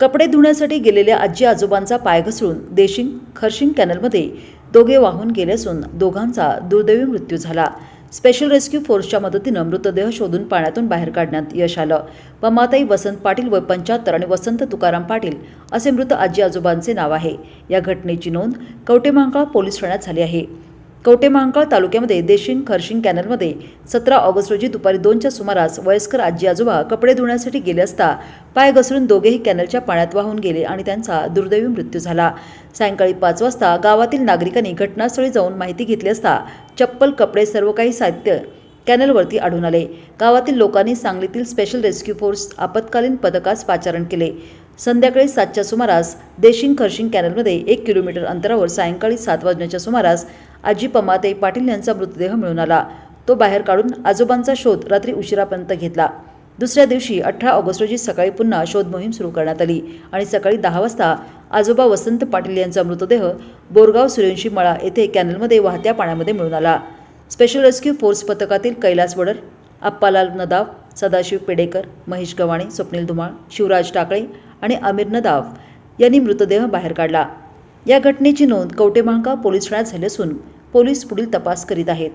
कपडे धुण्यासाठी गेलेल्या आजी आजोबांचा पाय घसरून देशिंग खर्शिंग कॅनलमध्ये दोघे वाहून गेले असून दोघांचा दुर्दैवी मृत्यू झाला. स्पेशल रेस्क्यू फोर्सच्या मदतीनं मृतदेह शोधून पाण्यातून बाहेर काढण्यात यश आलं. पमाताई वसंत पाटील व पंचाहत्तर आणि वसंत तुकाराम पाटील असे मृत आजी आजोबांचे नाव आहे. या घटनेची नोंद कवटेमांकाळ पोलीस ठाण्यात झाली आहे. कवटेमहांकाळ तालुक्यामध्ये देशिंग खर्शिंग कॅनलमध्ये सतरा ऑगस्ट रोजी दुपारी दोनच्या सुमारास वयस्कर आजी आजोबा कपडे धुण्यासाठी गेले असता पाय घसरून दोघेही कॅनलच्या पाण्यात वाहून गेले आणि त्यांचा दुर्दैवी मृत्यू झाला. सायंकाळी पाच वाजता गावातील नागरिकांनी घटनास्थळी जाऊन माहिती घेतली असता चप्पल कपडे सर्व काही साहित्य कॅनलवरती आढळून आले. गावातील लोकांनी सांगलीतील स्पेशल रेस्क्यू फोर्स आपत्कालीन पथकास पाचारण केले. संध्याकाळी सातच्या सुमारास देशिंग खर्शिंग कॅनलमध्ये एक किलोमीटर अंतरावर सायंकाळी सात वाजण्याच्या सुमारास आजी पमाते पाटील यांचा मृतदेह मिळून आला. तो बाहेर काढून आजोबांचा शोध रात्री उशिरापर्यंत घेतला. दुसऱ्या दिवशी अठरा ऑगस्ट रोजी सकाळी पुन्हा शोध मोहीम सुरू करण्यात आली आणि सकाळी दहा वाजता आजोबा वसंत पाटील यांचा मृतदेह बोरगाव सूर्यवंशी मळा येथे कॅनलमध्ये वाहत्या पाण्यामध्ये मिळून आला. स्पेशल रेस्क्यू फोर्स पथकातील कैलास वडर अप्पालाल नदाव सदाशिव पेडेकर महेश गवाणे स्वप्नील धुमाळ शिवराज टाकळे आणि आमिर नदाव यांनी मृतदेह बाहेर काढला. या घटनेची नोंद कवटेमहांका पोलीस ठाण्यात झाली असून पोलीस पुढील तपास करीत आहेत.